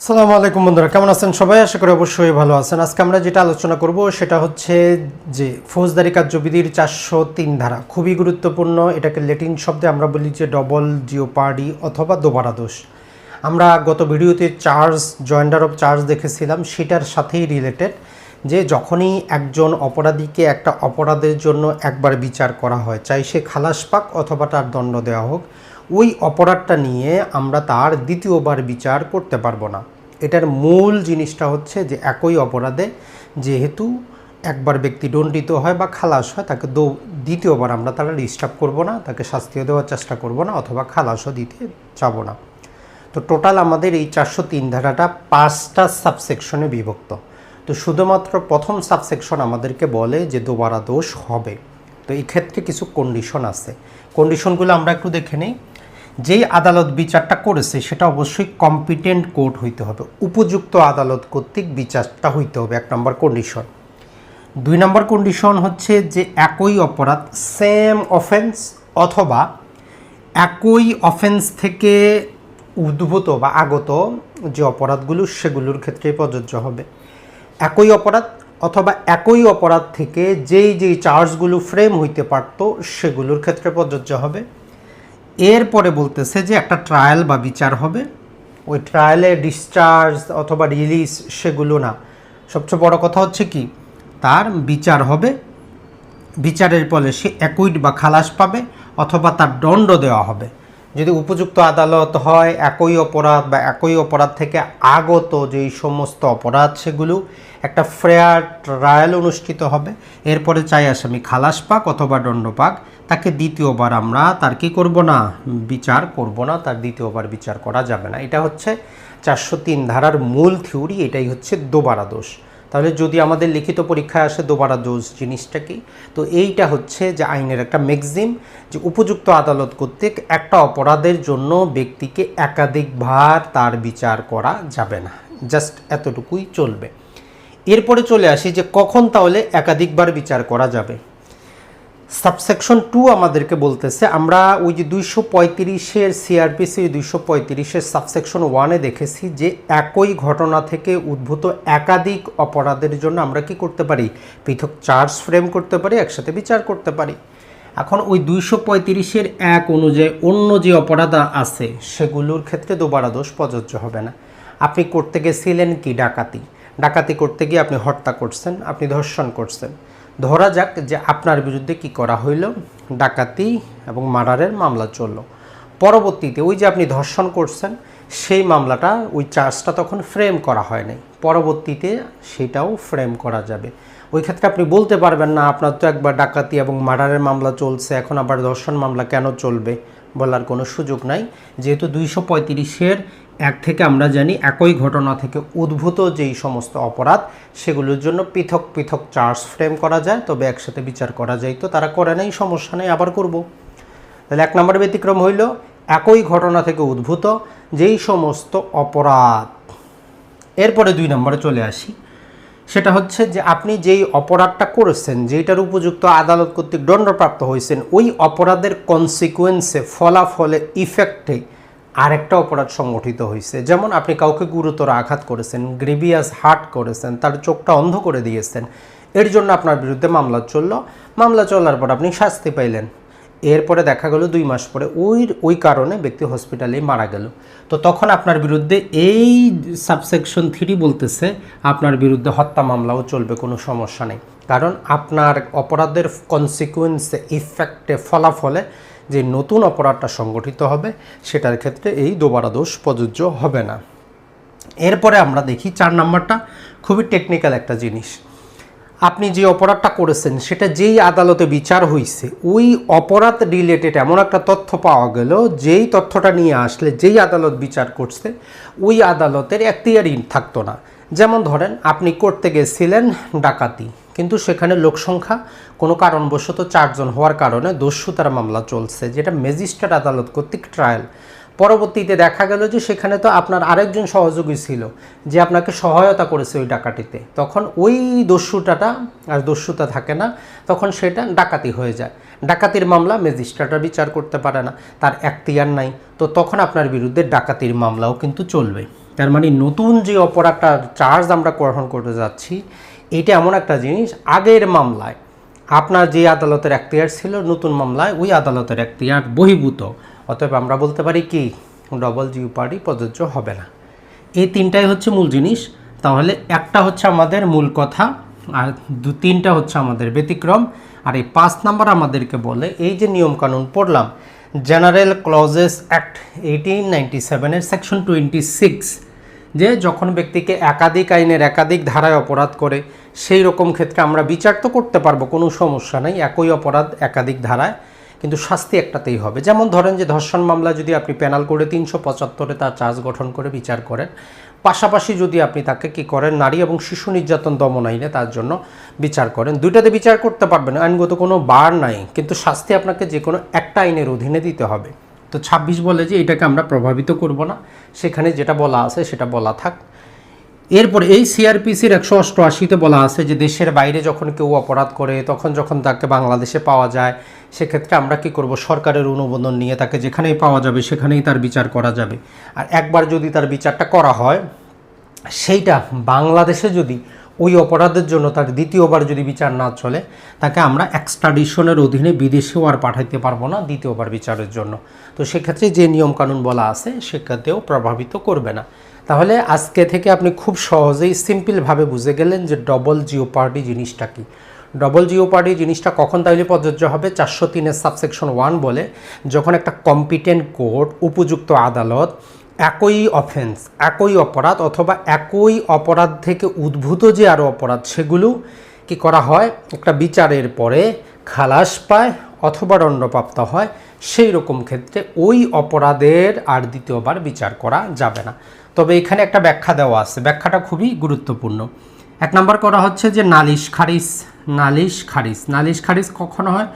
সালামু আলাইকুম বন্ধুরা, কেমন আছেন সবাই? আশা করি অবশ্যই ভালো আছেন। আজকে আমরা যেটা আলোচনা করব সেটা হচ্ছে যে ফৌজদারি কার্যবিধির চারশো তিন ধারা খুবই গুরুত্বপূর্ণ। এটাকে লেটিন শব্দে আমরা বলি যে ডবল জিওপার্ডি অথবা দোবারা দোষ। আমরা গত ভিডিওতে চার্জ, জয়েন্ডার অফ চার্জ দেখেছিলাম, সেটার সাথেই রিলেটেড যে যখনই একজন অপরাধীকে একটা অপরাধের জন্য একবার বিচার করা হয়, চাই সে খালাস পাক অথবা তার দণ্ড দেওয়া হোক ওই অপরাধটা নিয়ে আমরা তার দ্বিতীয়বার বিচার করতে পারব না। এটার মূল জিনিসটা হচ্ছে যে একই অপরাধে যেহেতু একবার ব্যক্তি দণ্ডিত হয় বা খালাস হয়, তাকে দ্বিতীয়বার আমরা তারা ডিস্টার্ব করব না, তাকে শাস্তিও দেওয়ার চেষ্টা করব না অথবা খালাসও দিতে যাব না। তো টোটাল আমাদের এই চারশো তিন ধারাটা পাঁচটা সাবসেকশনে বিভক্ত। তো শুধুমাত্র প্রথম সাবসেকশন আমাদেরকে বলে যে দোবারা দোষ হবে। তো এই ক্ষেত্রে কিছু কন্ডিশন আছে। কন্ডিশনগুলো আমরা একটু দেখে নিই। যেই আদালত বিচারটা করেছে, সেটা অবশ্যই কম্পিটেন্ট কোর্ট হইতে হবে। উপযুক্ত আদালত কর্তৃক বিচারটা হইতে হবে, এক নম্বর কন্ডিশন দুই নম্বর কন্ডিশন হচ্ছে যে একই অপরাধ সেম অফেন্স অথবা একই অফেন্স থেকে উদ্ভূত বা আগত যে অপরাধগুলো, সেগুলোর ক্ষেত্রে প্রযোজ্য হবে। একই অপরাধ অথবা একই অপরাধ থেকে যেই যেই চার্জগুলো ফ্রেম হইতে পারতো, সেগুলোর ক্ষেত্রে প্রযোজ্য হবে। এরপরে বলতেছে যে একটা ট্রায়াল বা বিচার হবে। ওই ট্রায়ালে ডিসচার্জ অথবা রিলিজ সেগুলো না। সবচেয়ে বড় কথা হচ্ছে কি, তার বিচার হবে। বিচারের ফলে সে একই বা খালাস পাবে অথবা তার দণ্ড দেওয়া হবে। যদি উপযুক্ত আদালত হয়, একই অপরাধ বা একই অপরাধ থেকে আগত যেই সমস্ত অপরাধ সেগুলো একটা ফেয়ার ট্রায়াল অনুষ্ঠিত হবে। এরপরে চাই আসামি খালাস পাক অথবা দণ্ড পাক, তাকে দ্বিতীয়বার আমরা তার কি করব না, বিচার করব না, তার দ্বিতীয়বার বিচার করা যাবে না। এটা হচ্ছে চারশো তিন ধারার মূল থিওরি, এটাই হচ্ছে দোবারা দোষ। তাহলে যদি আমাদের লিখিত পরীক্ষায় আসে দোবারা দোষ জিনিসটা কি? তো এইটা হচ্ছে যে আইনের একটা ম্যাক্সিম যে উপযুক্ত আদালত কর্তৃক একটা অপরাধের জন্য ব্যক্তিকে একাধিকবার তার বিচার করা যাবে না। জাস্ট এতটুকুই চলবে। এরপরে চলে আসি যে কখন তাহলে একাধিকবার বিচার করা যাবে। সাবসেকশন টু আমাদেরকে বলতেছে, আমরা ওই যে দুইশো পঁয়ত্রিশের সিআরপিসি দুইশো পঁয়ত্রিশের সাবসেকশন ওয়ানে দেখেছি যে একই ঘটনা থেকে উদ্ভূত একাধিক অপরাধের জন্য আমরা কি করতে পারি? পৃথক চার্জ ফ্রেম করতে পারি, একসাথে বিচার করতে পারি। এখন ওই দুইশো পঁয়ত্রিশের এক অনুযায়ী অন্য যে অপরাধ আছে, সেগুলোর ক্ষেত্রে দোবারা দোষ প্রযোজ্য হবে না। আপনি করতে গেছিলেন কি? ডাকাতি। ডাকাতি করতে গিয়ে আপনি হত্যা করছেন, আপনি ধর্ষণ করছেন। ধরা যাক যে আপনার বিরুদ্ধে কি করা হইল, ডাকাতি এবং মার্ডারের মামলা চলল। পরবর্তীতে ওই যে আপনি ধর্ষণ করছেন, সেই মামলাটা ওই চার্জটা তখন ফ্রেম করা হয় নাই পরবর্তীতে সেটাও ফ্রেম করা যাবে। ওই ক্ষেত্রে আপনি বলতে পারবেন না, আপনার তো একবার ডাকাতি এবং মার্ডারের মামলা চলছে, এখন আবার ধর্ষণ মামলা কেন চলবে বলার কোনো সুযোগ নাই। যেহেতু দুইশো পঁয়ত্রিশের এক থেকে আমরা জানি একই ঘটনা থেকে উদ্ভূত যেই সমস্ত অপরাধ, সেগুলোর জন্য পৃথক পৃথক চার্জ ফ্রেম করা যায়, তবে একসাথে বিচার করা যায়। তো তারা করে নাই, সমস্যা নেই, আবার করব। তাহলে এক নম্বর ব্যতিক্রম হইল, একই ঘটনা থেকে উদ্ভূত যেই সমস্ত অপরাধ। এরপরে দুই নম্বরে চলে আসি। সেটা হচ্ছে যে আপনি যেই অপরাধটা করেছেন যেটার উপযুক্ত আদালত কর্তৃক দণ্ডপ্রাপ্ত হয়েছেন, ওই অপরাধের কনসিকুয়েন্সে ফলাফলে ইফেক্টে আরেকটা অপরাধ সংগঠিত হয়েছে। যেমন আপনি কাউকে গুরুতর আঘাত করেছেন, গ্রিভিয়াস হার্ট করেছেন, তার চোখটা অন্ধ করে দিয়েছেন। এর জন্য আপনার বিরুদ্ধে মামলা চলল। মামলা চলার পর আপনি শাস্তি পাইলেন। এরপরে দেখা গেল দুই মাস পরে ওই ওই কারণে ব্যক্তি হসপিটালেই মারা গেল। তো তখন আপনার বিরুদ্ধে এই সাবসেকশন থ্রি বলতেছে, আপনার বিরুদ্ধে হত্যা মামলাও চলবে, কোনো সমস্যা নেই। কারণ আপনার অপরাধের কনসিকুয়েন্সে ইফেক্টে ফলাফলে যে নতুন অপরাধটা সংগঠিত হবে, সেটার ক্ষেত্রে এই দোবারা দোষ প্রযোজ্য হবে না। এরপরে আমরা দেখি চার নাম্বারটা, খুবই টেকনিক্যাল একটা জিনিস। আপনি যে অপরাধটা করেছেন, সেটা যেই আদালতে বিচার হয়েছে ওই অপরাধ রিলেটেড এমন একটা তথ্য পাওয়া গেল, যেই তথ্যটা নিয়ে আসলে, যেই আদালত বিচার করছে, ওই আদালতের এখতিয়ারই থাকতো না। যেমন ধরেন, আপনি করতে গেছিলেন, ডাকাতি। কিন্তু সেখানে লোকসংখ্যা কোনো কারণবশত চারজন হওয়ার কারণে দস্যুতার মামলা চলছে, যেটা ম্যাজিস্ট্রেট আদালত কর্তৃক ট্রায়াল পরবর্তীতে দেখা গেল যে সেখানে তো আপনার আরেকজন সহযোগী ছিল, যে আপনাকে সহায়তা করেছে ওই ডাকাতিতে। তখন ওই দস্যুটাটা, আর দস্যুতা থাকে না, তখন সেটা ডাকাতি হয়ে যায়। ডাকাতির মামলা ম্যাজিস্ট্রেটরা বিচার করতে পারে না, তার এখতিয়ার নাই। তো তখন আপনার বিরুদ্ধে ডাকাতির মামলাও কিন্তু চলবে। তার মানে নতুন যে অপর একটা চার্জ আমরা গ্রহণ করতে যাচ্ছি, এটা এমন একটা জিনিস, আগের মামলায় আপনার যে আদালতের এখতিয়ার ছিল, নতুন মামলায় ওই আদালতের এখতিয়ার বহির্ভূত। অতএব আমরা বলতে পারি কি ডবল জিও পার্টি প্রযোজ্য হবে না। এই তিনটাই হচ্ছে মূল জিনিস। তাহলে একটা হচ্ছে আমাদের মূল কথা, আর দু, তিনটা হচ্ছে আমাদের ব্যতিক্রম। আর এই পাঁচ নাম্বার আমাদেরকে বলে, এই যে নিয়মকানুন পড়লাম general clauses act eighteen ninety সেভেনের সেকশন টোয়েন্টি সিক্স যে যখন ব্যক্তিকে একাধিক আইনের একাধিক ধারায় অপরাধ করে, সেই রকম ক্ষেত্রে আমরা বিচার তো করতে পারব, কোনো সমস্যা নেই, একই অপরাধ একাধিক ধারায়, কিন্তু শাস্তি একটাতেই হবে। যেমন ধরেন যে ধর্ষণ মামলা যদি আপনি প্যানাল করে তিনশো পঁচাত্তরে তার চার্জ গঠন করে বিচার করেন, পাশাপাশি যদি আপনি তাকে কি করেন, নারী এবং শিশু নির্যাতন দমন আইনে তার জন্য বিচার করেন, দুইটাতে বিচার করতে পারবেন, আইনগত কোনো বার নাই, কিন্তু শাস্তি আপনাকে যে কোনো একটা আইনের অধীনে দিতে হবে। তো ছাব্বিশ বলে যে এটাকে আমরা প্রভাবিত করব না। সেখানে যেটা বলা আছে সেটা বলা থাক। এরপর এই সিআরপিসির একশো অষ্টআশিতে বলা আছে যে দেশের বাইরে যখন কেউ অপরাধ করে, তখন যখন তাকে বাংলাদেশে পাওয়া যায়, সেক্ষেত্রে আমরা কি করব? সরকারের অনুমোদন নিয়ে তাকে যেখানেই পাওয়া যাবে, সেখানেই তার বিচার করা যাবে। আর একবার যদি তার বিচারটা করা হয়, সেইটা বাংলাদেশে যদি ওই অপরাধের জন্য তার দ্বিতীয়বার যদি বিচার না চলে, তাকে আমরা এক্সট্রাডিশনের অধীনে বিদেশেও আর পাঠাইতে পারব না দ্বিতীয়বার বিচারের জন্য। তো সেক্ষেত্রে যে নিয়মকানুন বলা আছে সেক্ষেত্রেও প্রভাবিত করবে না। তাহলে আজকে থেকে আপনি খুব সহজেই সিম্পলভাবে বুঝে গেলেন যে ডবল জিও পার্টি জিনিসটা কী। ডবল জিও পার্টি জিনিসটা কখন তাহলে প্রযোজ্য হবে? চারশো তিনের সাবসেকশন ওয়ান বলে, যখন একটা কম্পিটেন্ট কোর্ট উপযুক্ত আদালত একই অফেন্স একই অপরাধ অথবা একই অপরাধ থেকে উদ্ভূত যে আরও অপরাধ সেগুলো কি করা হয়? একটা বিচারের পরে খালাস পায় অথবা দণ্ডপ্রাপ্ত হয়, সেই রকম ক্ষেত্রে ওই অপরাধের আর দ্বিতীয়বার বিচার করা যাবে না। তবে এখানে একটা ব্যাখ্যা দেওয়া আছে, ব্যাখ্যাটা খুবই গুরুত্বপূর্ণ। এক নম্বর করা হচ্ছে যে নালিশ খারিজ নালিশ খারিজ নালিশ খারিজ কখন হয়?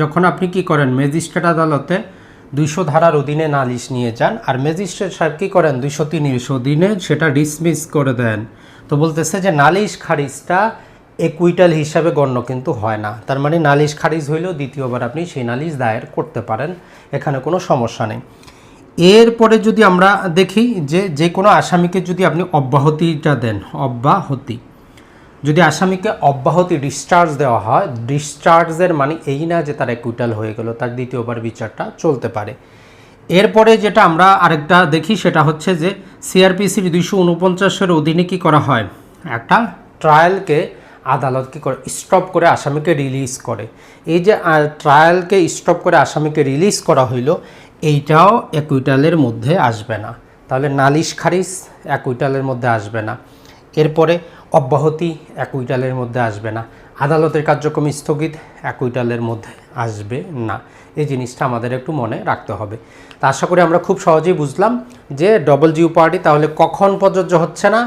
যখন আপনি কি করেন, ম্যাজিস্ট্রেট আদালতে দুইশো ধারার অধীনে নালিশ নিয়ে যান, আর ম্যাজিস্ট্রেট সাহেব কী করেন? দুইশো তিরিশ অধীনে সেটা ডিসমিস করে দেন। তো বলতেছে যে নালিশ খারিজটা একুইটাল হিসাবে গণ্য কিন্তু হয় না। তার মানে নালিশ খারিজ হইলেও দ্বিতীয়বার আপনি সেই নালিশ দায়ের করতে পারেন, এখানে কোনো সমস্যা নেই। এরপরে যদি আমরা দেখি যে যে কোনো আসামিকে যদি আপনি অব্যাহতিটা দেন, অব্যাহতি। যদি আসামিকে অব্যাহতি ডিসচার্জ দেওয়া হয় ডিসচার্জের মানে এই না যে তার একুইটাল হয়ে গেল, তার দ্বিতীয়বার বিচারটা চলতে পারে। এরপরে যেটা আমরা আরেকটা দেখি, সেটা হচ্ছে যে সিআরপিসির দুইশো উনপঞ্চাশের অধীনে কী করা হয়? একটা ট্রায়ালকে আদালত কী করে স্টপ করে আসামিকে রিলিজ করে। এই যে ট্রায়ালকে স্টপ করে আসামিকে রিলিজ করা হইল, এইটাও একুইটালের মধ্যে আসবে না। তাহলে নালিশ খারিজ একুইটালের মধ্যে আসবে না। এরপরে অব্যাহতি একুইটালের মধ্যে আসবে না। আদালতের কার্যক্রম স্থগিত একুইটালের মধ্যে আসবে না। এই জিনিসটা আমাদের একটু মনে রাখতে হবে। তা আশা করি আমরা খুব সহজেই বুঝলাম যে ডবল জিও পার্টি তাহলে কখন প্রযোজ্য হচ্ছে না?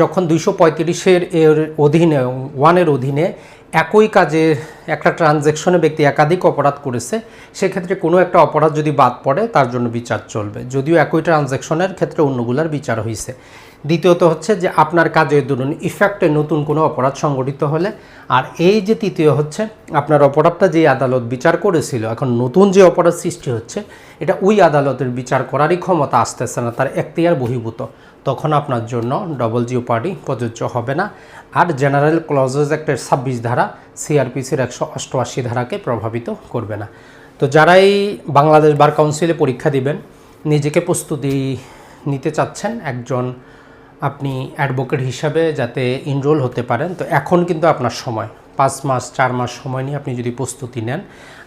যখন দুইশো পঁয়ত্রিশের এর অধীনে ওয়ানের অধীনে একই কাজে একটা ট্রানজ্যাকশনে ব্যক্তি একাধিক অপরাধ করেছে, সেক্ষেত্রে কোনো একটা অপরাধ যদি বাদ পড়ে, তার জন্য বিচার চলবে। যদিও একই ট্রানজ্যাকশনের ক্ষেত্রে অন্যগুলার বিচার হয়েছে দ্বিতীয়ত হচ্ছে যে আপনার কাজের দরুন ইফেক্টে নতুন কোনো অপরাধ সংগঠিত হলে, আর এই যে তৃতীয় হচ্ছে, আপনার অপরাধটা যে আদালত বিচার করেছিল, এখন নতুন যে অপরাধ সৃষ্টি হচ্ছে, এটা ওই আদালতের বিচার করারই ক্ষমতা আসতেছে না, তার এখতিয়ার বহির্ভূত। তখন আপনার জন্য ডবল জিও পার্টি প্রযোজ্য হবে না। আর জেনারেল ক্লজেস অ্যাক্টের ছাব্বিশ ধারা সিআরপিসির একশো অষ্টআশি ধারাকে প্রভাবিত করবে না। তো যারাই বাংলাদেশ বার কাউন্সিলে পরীক্ষা দিবেন, নিজেকে প্রস্তুতি নিতে চাচ্ছেন একজন আপনি অ্যাডভোকেট হিসাবে যাতে ইনরোল হতে পারেন, তো এখন কিন্তু আপনার সময়। পাঁচ মাস, চার মাস সময় নিয়ে আপনি যদি প্রস্তুতি নেন,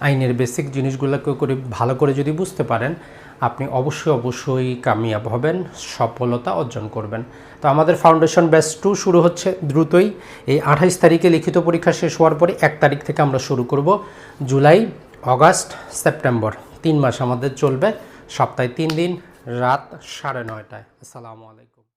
আইনের বেসিক জিনিসগুলোকে করে ভালো করে যদি বুঝতে পারেন, আপনি অবশ্যই অবশ্যই কামিয়াব হবেন, সফলতা অর্জন করবেন। তো আমাদের ফাউন্ডেশন ব্যাচ টু শুরু হচ্ছে দ্রুতই। এই আঠাইশ তারিখে লিখিত পরীক্ষা শেষ হওয়ার পরে এক তারিখ থেকে আমরা শুরু করব। July, August, September. তিন মাস আমাদের চলবে, সপ্তাহে তিন দিন, রাত সাড়ে নয়টায়। আসসালামু আলাইকুম।